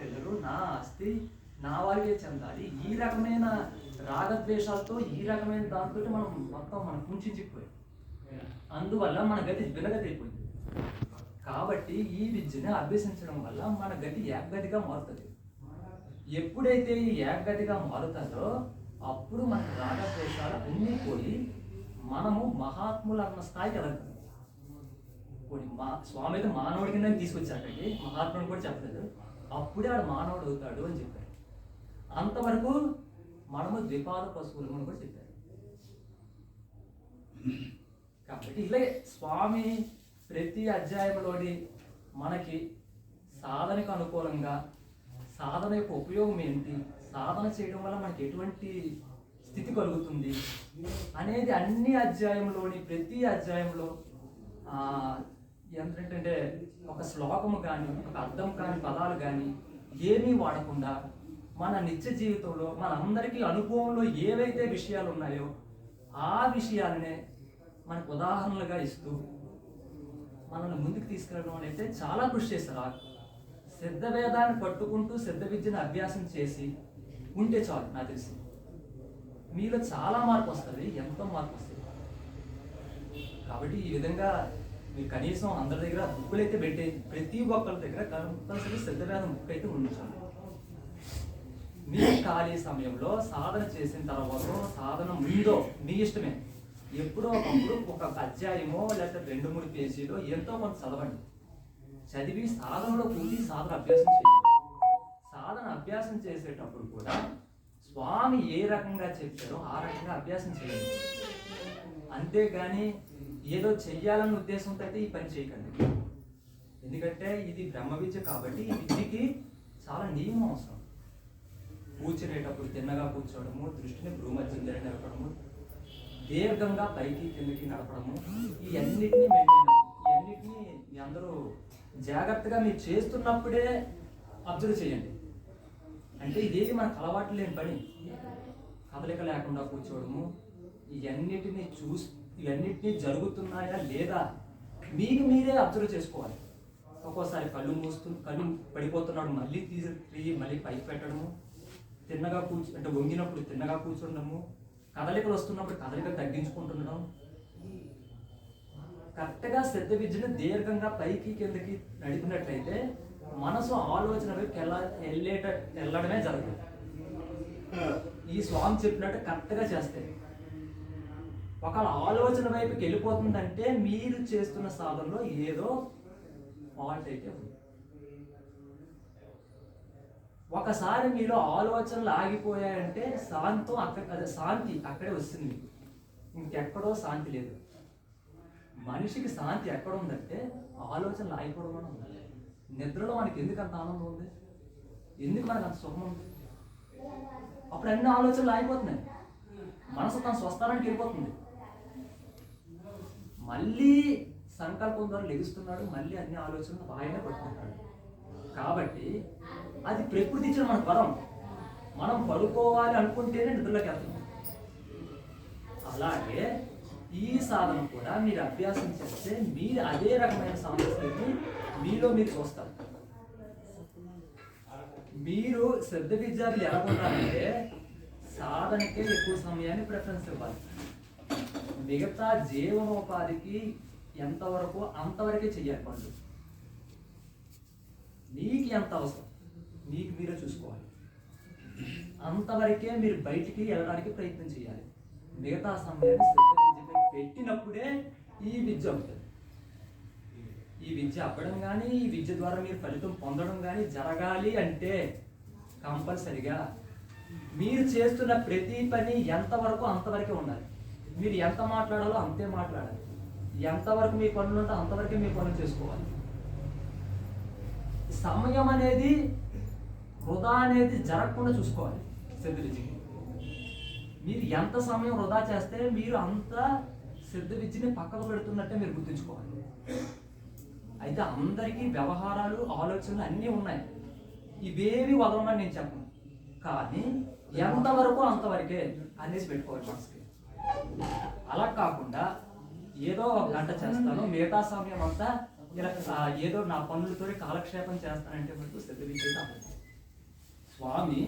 పిల్లలు నా ఆస్తి నా వారికే చెందాలి. ఈ రకమైన రాగద్వేషాలతో ఈ రకమైన దాంతో మనం మొత్తం మనం కుంచిపోయాం అందువల్ల మన గతి వినగతి అయిపోయింది కాబట్టి ఈ విద్యని అభ్యసించడం వల్ల మన గతి ఏకగతిగా మారుతుంది. ఎప్పుడైతే ఈ ఏకగతిగా మారుతుందో అప్పుడు మన రాగద్వేషాలు అన్నీ పోయి మనము మహాత్ములు అన్న స్థాయికి వెళ్తాం కొన్ని మా స్వామి అయితే మానవుడి కింద తీసుకొచ్చారు అక్కడికి. మహాత్ముడు కూడా చెప్పలేదు. అప్పుడే ఆడు మానవుడు అవుతాడు అని చెప్పారు. అంతవరకు మనము ద్విపాద పశువులు అని కూడా చెప్పారు. కాబట్టి ఇలా స్వామి ప్రతి అధ్యాయంలోని మనకి సాధనకు అనుకూలంగా సాధన యొక్క ఉపయోగం ఏంటి సాధన చేయడం వల్ల మనకి ఎటువంటి స్థితి కలుగుతుంది అనేది అన్ని అధ్యాయంలోని ప్రతి అధ్యాయంలో ఏంటంటే ఒక శ్లోకము కానీ ఒక అర్థం కానీ పదాలు కానీ ఏమీ వాడకుండా మన నిత్య జీవితంలో మనందరికీ అనుభవంలో ఏవైతే విషయాలు ఉన్నాయో ఆ విషయాలనే మనకు ఉదాహరణలుగా ఇస్తూ మనల్ని ముందుకు తీసుకెళ్ళడం అనేది చాలా కృషి చేస్తారు. ఆ సిద్ధ వేదాన్ని పట్టుకుంటూ సిద్ధ విద్యను అభ్యాసం చేసి ఉంటే చాలు నాకు తెలిసి. మీలో చాలా మార్పు వస్తుంది ఎంతో మార్పు వస్తుంది. కాబట్టి ఈ విధంగా మీరు కనీసం అందరి దగ్గర బుక్కులు అయితే పెట్టే ప్రతి ఒక్కరి దగ్గర కంపల్సరీ సిద్ధ బుక్ అయితే ఉంచాలి. మీ ఖాళీ సమయంలో సాధన చేసిన తర్వాత సాధన ముందో మీ ఇష్టమే. ఎప్పుడో ఒకప్పుడు ఒక అధ్యాయమో లేకపోతే రెండు మూడు పేజీలో ఎంతో కొంత చదవండి. చదివి సాధనలో కూర్చి సాధన అభ్యాసం చేయండి. సాధన అభ్యాసం చేసేటప్పుడు కూడా స్వామి ఏ రకంగా చెప్పారో ఆ రకంగా అభ్యాసం చేయండి. అంతేగాని ఏదో చెయ్యాలన్న ఉద్దేశంతో అయితే ఈ పని చేయకండి. ఎందుకంటే ఇది బ్రహ్మ విద్య కాబట్టి ఈ విద్యకి చాలా నియమం అవసరం. కూర్చునేటప్పుడు తిన్నగా కూర్చోవడము దృష్టిని భ్రూమధ్యం నడపడము దీర్ఘంగా పైకి కిందకి నడపడము ఈ అన్నిటినీ మెయింటైన్ ఈ మీ అందరూ జాగ్రత్తగా మీరు చేస్తున్నప్పుడే అబ్జర్వ్ చేయండి. అంటే ఇదేది మనకు అలవాటు లేని పని. కదలిక లేకుండా కూర్చోవడము ఇవన్నిటిని చూసి ఇవన్నిటినీ జరుగుతున్నాయా లేదా మీకు మీరే అబ్జర్వ్ చేసుకోవాలి. ఒక్కోసారి కళ్ళు మూస్తూ కళ్ళు పడిపోతున్నాడు మళ్ళీ తీసి తీసి మళ్ళీ పైకి పెట్టడము తిన్నగా కూర్చు అంటే వంగినప్పుడు తిన్నగా కూర్చుండము కదలికలు వస్తున్నప్పుడు కదలిక తగ్గించుకుంటుండడం కరెక్ట్గా శ్రద్ధ విద్యను దీర్ఘంగా పైకి కిందకి నడిపినట్లయితే మనసు ఆలోచన వైపు వెళ్ళేట వెళ్ళడమే జరుగుతుంది ఈ స్వామి చెప్పినట్టు కరెక్ట్గా చేస్తాయి ఒకవేళ ఆలోచన వైపుకి వెళ్ళిపోతుందంటే మీరు చేస్తున్న సాధనలో ఏదో ఫాల్ట్ అయితే ఉంది. ఒకసారి మీలో ఆలోచనలు ఆగిపోయాయంటే శాంతం అక్కడ అదే శాంతి అక్కడే వస్తుంది మీకు. ఇంకెక్కడో శాంతి లేదు. మనిషికి శాంతి ఎక్కడ ఉందంటే ఆలోచనలు ఆగిపోవడం కూడా ఉంది నిద్రలో మనకి ఎందుకు అంత ఆనందం ఉంది? ఎందుకు మనకు అంత సుఖం ఉంది? అప్పుడు అన్ని ఆలోచనలు ఆగిపోతున్నాయి. మనసు తన స్వస్థానానికి వెళ్ళిపోతుంది. మళ్ళీ సంకల్పం ద్వారా లెగుస్తున్నాడు మళ్ళీ అన్ని ఆలోచనలు బాగానే పట్టుకుంటాడు. కాబట్టి అది ప్రకృతి ఇచ్చిన మన వరం మనం పడుకోవాలి అనుకుంటేనే నిద్రలోకి వెళ్తుంది అలాగే ఈ సాధన కూడా మీరు అభ్యాసం చేస్తే మీరు అదే రకమైన సమస్యని మీలో మీరు చూస్తారు. మీరు శ్రద్ధ విద్యార్థులు ఎలా ఉంటారంటే సాధనకే ఎక్కువ సమయాన్ని ప్రిఫరెన్స్ ఇవ్వాలి. మిగతా జీవనోపాధికి ఎంతవరకు అంతవరకే చెయ్యాలి పనులు? మీకు ఎంత అవసరం? మీకు మీరే చూసుకోవాలి. అంతవరకే మీరు బయటికి వెళ్ళడానికి ప్రయత్నం చేయాలి. మిగతా సమయాన్ని శ్రద్ధ పెట్టినప్పుడే ఈ విద్య అవుతుంది. ఈ విద్య అవ్వడం కానీ ఈ విద్య ద్వారా మీరు ఫలితం పొందడం కానీ జరగాలి అంటే కంపల్సరిగా మీరు చేస్తున్న ప్రతి పని ఎంతవరకు అంతవరకే ఉండాలి. మీరు ఎంత మాట్లాడాలో అంతే మాట్లాడాలి. ఎంతవరకు మీ పనులు ఉంటే అంతవరకే మీ పనులు చేసుకోవాలి. సమయం అనేది వృధా అనేది జరగకుండా చూసుకోవాలి సిద్ధవిద్య మీరు ఎంత సమయం వృధా చేస్తే మీరు అంత సిద్ధ పక్కకు పెడుతున్నట్టే మీరు గుర్తుంచుకోవాలి. అయితే అందరికీ వ్యవహారాలు ఆలోచనలు అన్నీ ఉన్నాయి. ఇవేవి వదలమని నేను చెప్పను. కానీ ఎంతవరకు అంతవరకే అనేసి పెట్టుకోవాలి మనసుకి. అలా కాకుండా ఏదో ఒక గంట చేస్తాను మిగతా సమయం అంతా ఇలా ఏదో నా పనులతో కాలక్షేపం చేస్తానంటే మటుకు శ్రద్ధ స్వామి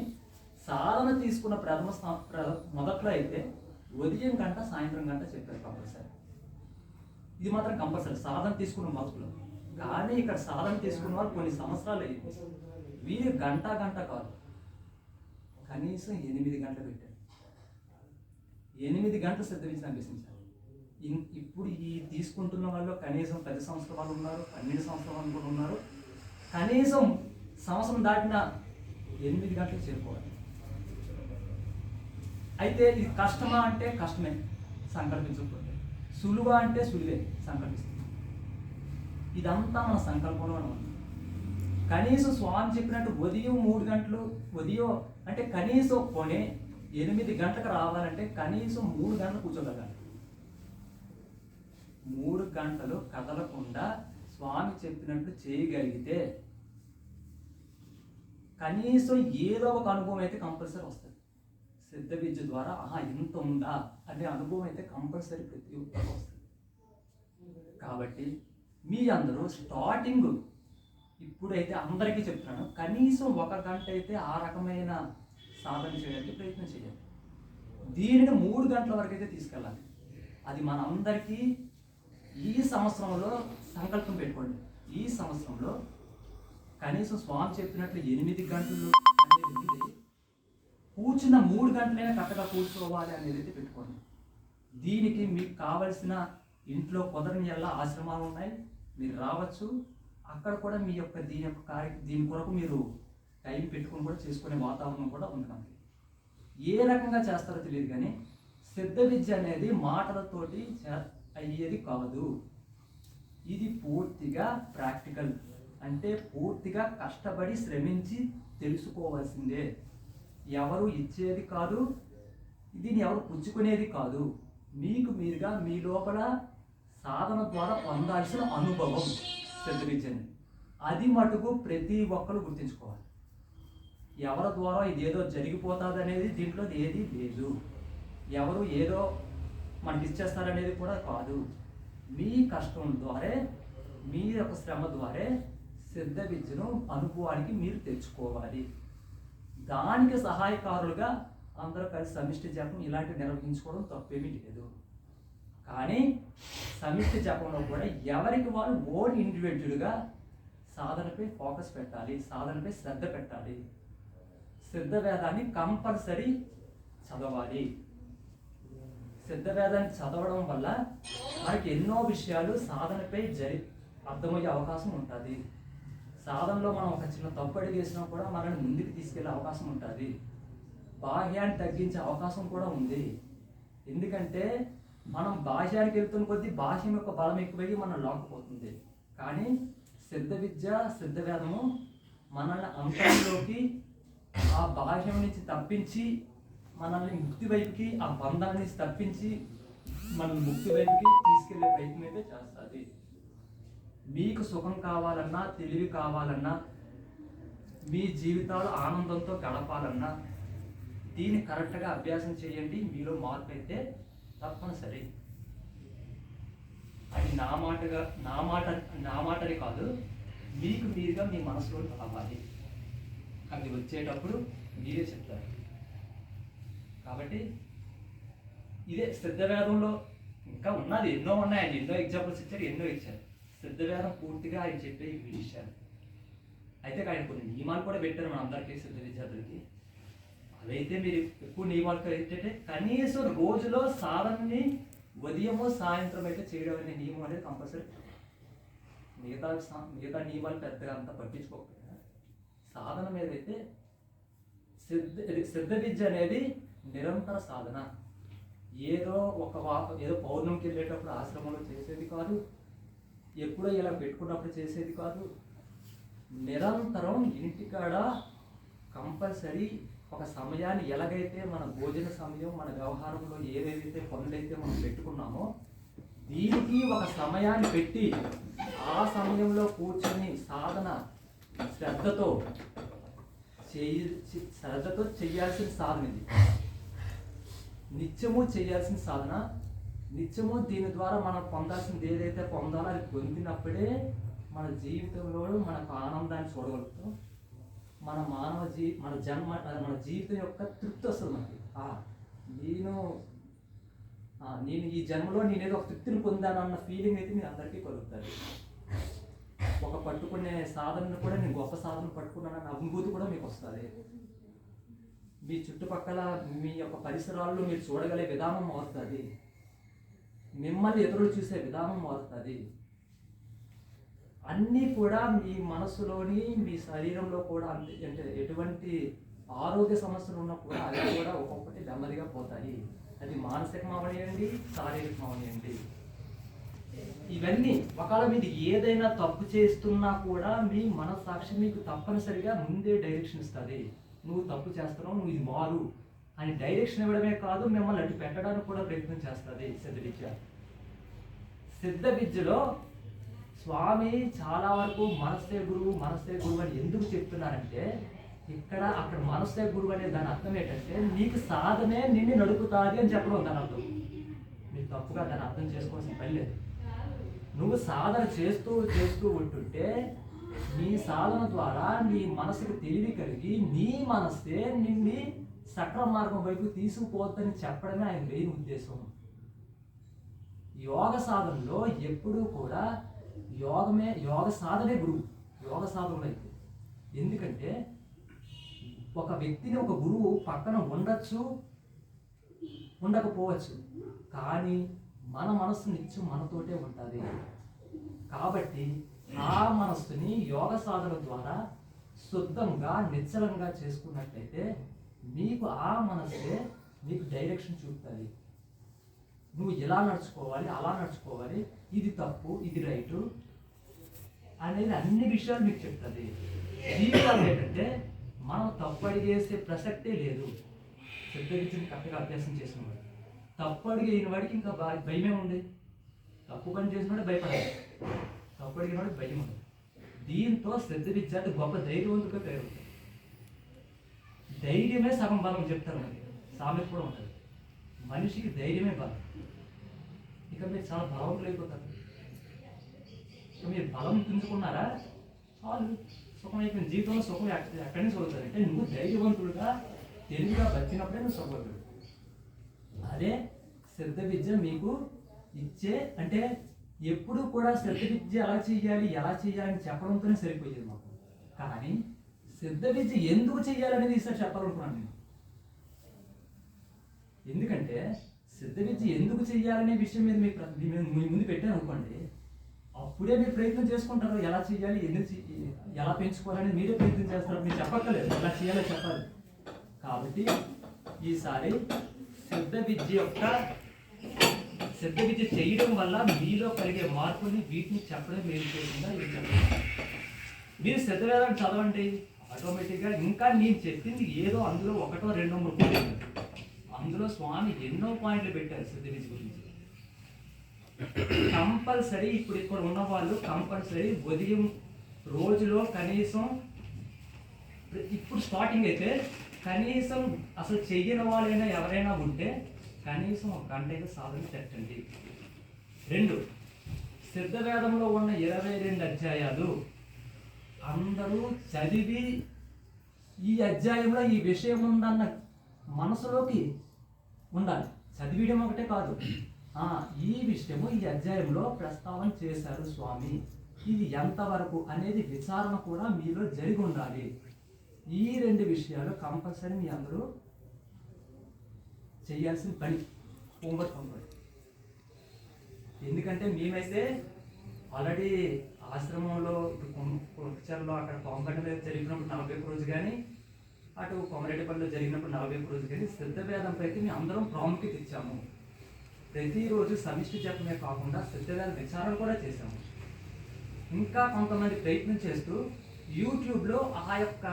సాధన తీసుకున్న ప్రథమ మొదట్లో అయితే ఉదయం గంట సాయంత్రం గంట చెప్పారు కంపల్సరీ. ఇది మాత్రం కంపల్సరీ సాధన తీసుకున్న మొదట్లో కానీ ఇక్కడ సాధన తీసుకున్న వాళ్ళు కొన్ని సంవత్సరాలు అయింది వీరు గంట గంట కాదు. కనీసం ఎనిమిది గంటలు పెట్టారు. ఎనిమిది గంటలు శ్రద్ధ నుంచి ఇప్పుడు ఈ తీసుకుంటున్న వాళ్ళు కనీసం పది సంవత్సరాల వాళ్ళు ఉన్నారు పన్నెండు సంవత్సరాల వాళ్ళు కూడా ఉన్నారు. కనీసం సంవత్సరం దాటిన ఎనిమిది గంటలకు చేరుకోవాలి. అయితే ఇది కష్టమా అంటే కష్టమే సంకల్పించకపోతే. సులువా అంటే సులువే సంకల్పిస్తుంది. ఇదంతా మన సంకల్పంలో ఉంది కనీసం స్వామి చెప్పినట్టు ఉదయం మూడు గంటలు ఉదయం అంటే కనీసం కొనే ఎనిమిది గంటలకు రావాలంటే కనీసం మూడు గంటలు కూర్చోగలగాలి. మూడు గంటలు కదలకుండా స్వామి చెప్పినట్టు చేయగలిగితే కనీసం ఏదో ఒక అనుభవం అయితే కంపల్సరీ వస్తుంది. సిద్ధ విద్య ద్వారా ఆహా ఇంత ఉందా? అనే అనుభవం అయితే కంపల్సరీ ప్రతి ఒక్కరికి వస్తుంది. కాబట్టి మీ అందరూ స్టార్టింగ్ ఇప్పుడైతే అందరికీ చెప్తున్నాను కనీసం ఒక గంట అయితే ఆ రకమైన సాధన చేయడానికి ప్రయత్నం చేయాలి. దీనిని మూడు గంటల వరకు అయితే తీసుకెళ్ళాలి. అది మన అందరికీ ఈ సంవత్సరంలో సంకల్పం పెట్టుకోండి. ఈ సంవత్సరంలో కనీసం స్వామి చెప్పినట్లు ఎనిమిది గంటలు అనేది కూర్చున్న మూడు గంటలైనా కరెక్ట్గా కూర్చోవాలి అనేది అయితే పెట్టుకోండి. దీనికి మీకు కావలసిన ఇంట్లో కుదరని ఎలా ఆశ్రమాలు ఉన్నాయి. మీరు రావచ్చు. అక్కడ కూడా మీ యొక్క దీని యొక్క కార్య దీని కొరకు మీరు టైం పెట్టుకుని కూడా చేసుకునే వాతావరణం కూడా ఉంది మనకి. ఏ రకంగా చేస్తారో తెలియదు కానీ సిద్ధ విద్య అనేది మాటలతోటి చే- అయ్యేది కాదు. ఇది పూర్తిగా ప్రాక్టికల్. అంటే పూర్తిగా కష్టపడి శ్రమించి తెలుసుకోవాల్సిందే. ఎవరు ఇచ్చేది కాదు దీన్ని ఎవరు పుచ్చుకునేది కాదు. మీకు మీరుగా మీ లోపల సాధన ద్వారా పొందాల్సిన అనుభవం సిద్ధ విద్యని. అది మటుకు ప్రతి ఒక్కరు గుర్తుంచుకోవాలి. ఎవరి ద్వారా ఇదేదో జరిగిపోతుంది అనేది దీంట్లో ఏది లేదు. ఎవరు ఏదో మనకి ఇచ్చేస్తారనేది కూడా కాదు. మీ కష్టం ద్వారా మీ యొక్క శ్రమ ద్వారా సిద్ధ విద్యను అనుభవానికి మీరు తెచ్చుకోవాలి. దానికి సహాయకారులుగా అందరూ కలిసి సమిష్టి జపం ఇలాంటివి నిర్వహించుకోవడం తప్పేమీ లేదు. కానీ సమిష్టి జపంలో కూడా ఎవరికి వాళ్ళు ఓన్ ఇండివిజువల్గా సాధనపై ఫోకస్ పెట్టాలి సాధనపై శ్రద్ధ పెట్టాలి. సిద్ధ వేదాన్ని కంపల్సరీ చదవాలి. సిద్ధ వేదాన్ని చదవడం వల్ల మనకి ఎన్నో విషయాలు సాధనపై జరి అర్థమయ్యే అవకాశం ఉంటుంది. సాధనలో మనం ఒక చిన్న తప్పు అడిగేసినా కూడా మనల్ని ముందుకు తీసుకెళ్ళే అవకాశం ఉంటుంది. బాహ్యాన్ని తగ్గించే అవకాశం కూడా ఉంది. ఎందుకంటే మనం బాహ్యానికి వెళ్తున్న కొద్దీ బాహ్యం యొక్క బలం ఎక్కువయ్యి మనం లాక్కుపోతుంది. కానీ సిద్ధ విద్య సిద్ధవేదము మనల్ని అంతరంలోకి ఆ బాహ్యం నుంచి తప్పించి మనల్ని ముక్తి వైపుకి ఆ బంధాన్ని నుంచి తప్పించి మనల్ని ముక్తి వైపుకి తీసుకెళ్ళే ప్రయత్నం అయితే చేస్తుంది. మీకు సుఖం కావాలన్నా తెలివి కావాలన్నా మీ జీవితాలు ఆనందంతో గడపాలన్నా దీన్ని కరెక్ట్గా అభ్యాసం చేయండి. మీలో మార్పు అయితే తప్పనిసరి. అది నా మాటగా నా మాట నా మాటని కాదు మీకు మీరుగా మీ మనసులో రావాలి. అది వచ్చేటప్పుడు మీరే చెప్తారు. కాబట్టి ఇదే సిద్ధవేదంలో ఇంకా ఉన్నది. ఎన్నో ఉన్నాయి ఆయన ఎన్నో ఎగ్జాంపుల్స్ ఇచ్చారు ఎన్నో ఇచ్చారు. సిద్ధవేదం పూర్తిగా ఆయన చెప్పే విషయాలు. అయితే ఆయన కొన్ని నియమాలు కూడా పెట్టారు మన అందరికీ సిద్ధ విద్యార్థులకి. అవైతే మీరు ఎక్కువ నియమాలు ఏంటంటే కనీసం రోజులో సాధనని ఉదయము సాయంత్రం అయితే చేయడం అనే నియమం అనేది కంపల్సరీ. మిగతా సా- మిగతా నియమాలు పెద్దగా అంత పట్టించుకోకపోతే సాధన మీద అయితే సిద్ధ ఇది సిద్ధ విద్య అనేది నిరంతర సాధన. ఏదో ఒక వా ఏదో పౌర్ణమికి వెళ్ళేటప్పుడు ఆశ్రమంలో చేసేది కాదు. ఎప్పుడో ఇలా పెట్టుకున్నప్పుడు చేసేది కాదు. నిరంతరం ఇంటికాడ కంపల్సరీ ఒక సమయాన్ని ఎలాగైతే మన భోజన సమయం మన వ్యవహారంలో ఏదేదైతే పనులైతే మనం పెట్టుకున్నామో దీనికి ఒక సమయాన్ని పెట్టి ఆ సమయంలో కూర్చొని సాధన శ్రద్ధతో చేయి శ్రద్ధతో చేయాల్సిన సాధన ఇది. నిత్యము చేయాల్సిన సాధన. నిత్యము దీని ద్వారా మనం పొందాల్సింది ఏదైతే పొందాలో అది పొందినప్పుడే మన జీవితంలో మనకు ఆనందాన్ని చూడగలుగుతాం. మన మానవ జీ మన జన్మ మన జీవితం యొక్క తృప్తి వస్తుంది మనకి. నేను నేను ఈ జన్మలో నేనేదో ఒక తృప్తిని పొందాను అన్న ఫీలింగ్ అయితే మీ అందరికీ కలుగుతుంది. ఒక పట్టుకునే సాధనను కూడా నేను గొప్ప సాధన పట్టుకున్నానన్న అనుభూతి కూడా మీకు వస్తుంది. మీ చుట్టుపక్కల మీ యొక్క పరిసరాల్లో మీరు చూడగలే విధానం మారుతుంది. మిమ్మల్ని ఎదురు చూసే విధానం మారుతుంది. అన్నీ కూడా మీ మనసులోని మీ శరీరంలో కూడా అంతే అంటే ఎటువంటి ఆరోగ్య సమస్యలు ఉన్నా కూడా అవి కూడా ఒక్కొక్కటి నెమ్మదిగా పోతాయి. అది మానసికం అవనియండి శారీరకం అవనియండి ఇవన్నీ ఒకవేళ మీరు ఏదైనా తప్పు చేస్తున్నా కూడా మీ మనస్సాక్షి మీకు తప్పనిసరిగా ముందే డైరెక్షన్ ఇస్తుంది. నువ్వు తప్పు చేస్తున్నావు నువ్వు ఇది మారు అని డైరెక్షన్ ఇవ్వడమే కాదు మిమ్మల్ని అటు పెట్టడానికి కూడా ప్రయత్నం చేస్తుంది సిద్ధ విద్య సిద్ధ విద్యలో స్వామి చాలా వరకు మనస్సే గురువు మనస్సే గురువు అని ఎందుకు చెప్తున్నారంటే ఇక్కడ అక్కడ మనస్సే గురువు అనే దాని అర్థం ఏంటంటే నీకు సాధనే నిన్ను నడుపుతాది అని చెప్పడం దాని అర్థం. మీరు తప్పుగా దాన్ని అర్థం చేసుకోవాల్సిన పని లేదు. నువ్వు సాధన చేస్తూ చేస్తూ ఉంటుంటే నీ సాధన ద్వారా నీ మనసుకు తెలివి కలిగి నీ మనసే నిన్ను సక్రమ మార్గం వైపు తీసుకుపోద్దని చెప్పడమే ఆయన మెయిన్ ఉద్దేశం. యోగ సాధనలో ఎప్పుడూ కూడా యోగమే యోగ సాధనే గురువు యోగ సాధనలో అయితే. ఎందుకంటే ఒక వ్యక్తిని ఒక గురువు పక్కన ఉండొచ్చు ఉండకపోవచ్చు. కానీ మన మనస్సు నిత్యం మనతోటే ఉంటుంది. కాబట్టి ఆ మనస్సుని యోగ సాధన ద్వారా శుద్ధంగా నిశ్చలంగా చేసుకున్నట్లయితే మీకు ఆ మనస్సే మీకు డైరెక్షన్ చూపుతుంది. నువ్వు ఇలా నడుచుకోవాలి అలా నడుచుకోవాలి ఇది తప్పు ఇది రైటు అనేది అన్ని విషయాలు మీకు చెప్తుంది. జీవితాలు ఏంటంటే మనం తప్పు అడిగేసే ప్రసక్తే లేదు. శ్రద్ధ విద్యను కరెక్ట్గా అభ్యాసం చేసిన తప్పు అడిగిన వాడికి ఇంకా భయమే ఉంది తప్పు పని చేసినవాడు భయపడాలి. తప్పు అడిగిన వాడికి భయం ఉంది దీంతో శ్రద్ధ విద్యార్థి గొప్ప ధైర్యవంతుగా పెరుగుతాడు ధైర్యమే సగం బలం చెప్తారు మనకి సామెత కూడా ఉంటుంది. మనిషికి ధైర్యమే బలం. ఇక మీరు చాలా బలవంతులు అయిపోతారు. ఇక మీరు బలం పెంచుకున్నారా చాలు. సుఖం అయిపోయింది. జీవితంలో సుఖం ఎక్కడి నుంచి వస్తుంది అంటే నువ్వు ధైర్యవంతుడుగా తెలివిగా బతికినప్పుడే నువ్వు సుఖపడతాడు అదే శ్రద్ధ విద్య మీకు ఇచ్చే అంటే ఎప్పుడు కూడా శ్రద్ధ విద్య ఎలా చేయాలి ఎలా చేయాలి అని చెప్పడంతోనే సరిపోయేది మాకు. కానీ శ్రద్ధ విద్య ఎందుకు చేయాలనేది ఈసారి చెప్పాలనుకున్నాను నేను. ఎందుకంటే సిద్ధ విద్య ఎందుకు చేయాలనే విషయం మీద మీకు మీ ముందు పెట్టాను అనుకోండి అప్పుడే మీరు ప్రయత్నం చేసుకుంటారు ఎలా చేయాలి ఎందుకు ఎలా పెంచుకోవాలని మీరే ప్రయత్నం చేస్తారు. మీరు చెప్పక్కర్లేదు ఎలా చేయాలో చెప్పాలి. కాబట్టి ఈసారి శబ్ద విద్య యొక్క శబ్ద విద్య చేయడం వల్ల మీలో కలిగే మార్పుని వీటిని చెప్పడం మీరు చేసిందా ఇది చెప్పడం మీరు శ్రద్ధ వేదాన్ని చదవండి. ఆటోమేటిక్గా ఇంకా నేను చెప్పింది ఏదో అందులో ఒకటో రెండో మూడు అందులో స్వామి ఎన్నో పాయింట్లు పెట్టారు శ్రద్ధ విద్య గురించి. కంపల్సరీ ఇప్పుడు ఇక్కడ ఉన్న వాళ్ళు కంపల్సరీ ఉదయం రోజులో కనీసం ఇప్పుడు స్టార్టింగ్ అయితే కనీసం అసలు చెయ్యని వాళ్ళైనా ఎవరైనా ఉంటే కనీసం ఒక గంట అయితే సాధన పెట్టండి. రెండు సిద్ధవేదంలో ఉన్న ఇరవై రెండు అధ్యాయాలు అందరూ చదివి ఈ అధ్యాయంలో ఈ విషయం ఉందన్న మనసులోకి ఉండాలి. చదివిడం ఒకటే కాదు. ఈ విషయము ఈ అధ్యాయంలో ప్రస్తావన చేశారు స్వామి. ఇది ఎంతవరకు అనేది విచారణ కూడా మీలో జరిగి ఉండాలి. ఈ రెండు విషయాలు కంపల్సరీ మీ అందరూ చేయాల్సిన పని హోంవర్క్ హోంవర్క్ ఎందుకంటే మేమైతే ఆల్రెడీ ఆశ్రమంలో ఇప్పుడు అక్కడ పాంపట్ల మీద జరిగినప్పుడు నలభై రోజు కానీ అటు కొమరెడ్డిపల్లిలో జరిగినప్పుడు నలభై రోజు కానీ శ్రద్ధ వేదంపై అయితే మేము అందరం ప్రాముఖ్యత ఇచ్చాము. ప్రతిరోజు సమిష్టి జపమే కాకుండా శ్రద్ధ విచారణ కూడా చేశాము. ఇంకా కొంతమంది ప్రయత్నం చేస్తూ యూట్యూబ్లో ఆ యొక్క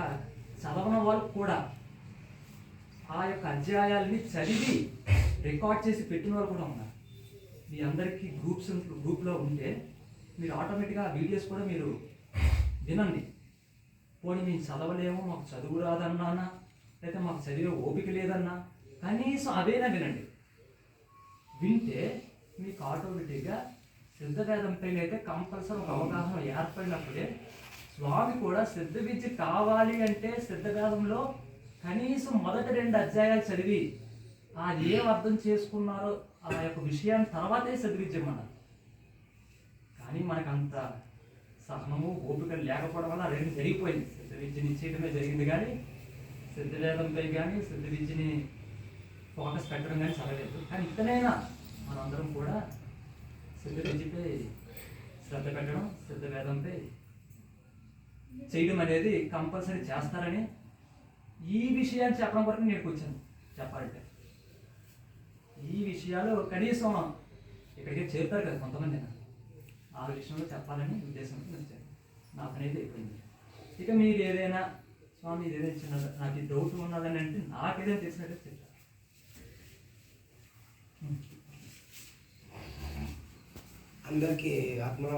చదవని వాళ్ళు కూడా ఆ యొక్క అధ్యాయాల్ని చదివి రికార్డ్ చేసి పెట్టిన వాళ్ళు కూడా ఉన్నారు. మీ అందరికీ గ్రూప్స్ గ్రూప్లో ఉంటే మీరు ఆటోమేటిక్గా ఆ వీడియోస్ కూడా మీరు వినండి. పోనీ మేము చదవలేము మాకు చదువు రాదన్నా లేకపోతే మాకు చదివే ఓపిక లేదన్నా కనీసం అదేనా వినండి. వింటే మీకు ఆటోమేటిక్గా సిద్ధవేదంపై అయితే కంపల్సరీ ఒక అవగాహన ఏర్పడినప్పుడే స్వామి కూడా శ్రద్ధ విద్య కావాలి అంటే శ్రద్ధ కనీసం మొదటి రెండు అధ్యాయాలు చదివి అది ఏం అర్థం చేసుకున్నారో ఆ యొక్క విషయాన్ని తర్వాతే శ్రద్ధ విద్య కానీ మనకు అంత సహనము ఓపిక లేకపోవడం వల్ల రెండు జరిగిపోయింది. శ్రద్ధ విద్యని ఇచ్చేయడమే జరిగింది కానీ శ్రద్ధ వేదంపై కానీ శ్రద్ధ విద్యని ఫోకస్ పెట్టడం కానీ చదవలేదు కానీ ఇతనైనా మనందరం కూడా శ్రద్ధ విద్యపై శ్రద్ధ పెట్టడం శ్రద్ధ వేదంపై చేయడం అనేది కంపల్సరీ చేస్తారని ఈ విషయాన్ని చెప్పడం వరకు నేను వచ్చాను చెప్పాలంటే ఈ విషయాలు కనీసం ఇక్కడికి చేరుతారు కదా కొంతమంది. ఆ విషయంలో చెప్పాలని ఉద్దేశంతో వచ్చాను నా పని అయితే అయిపోయింది. ఇక మీరు ఏదైనా స్వామి ఇది ఏదైనా చిన్న నాకు ఈ డౌట్ ఉన్నదని అంటే నాకేదైనా తెలిసినట్టు తెలుసు అందరికీ ఆత్మ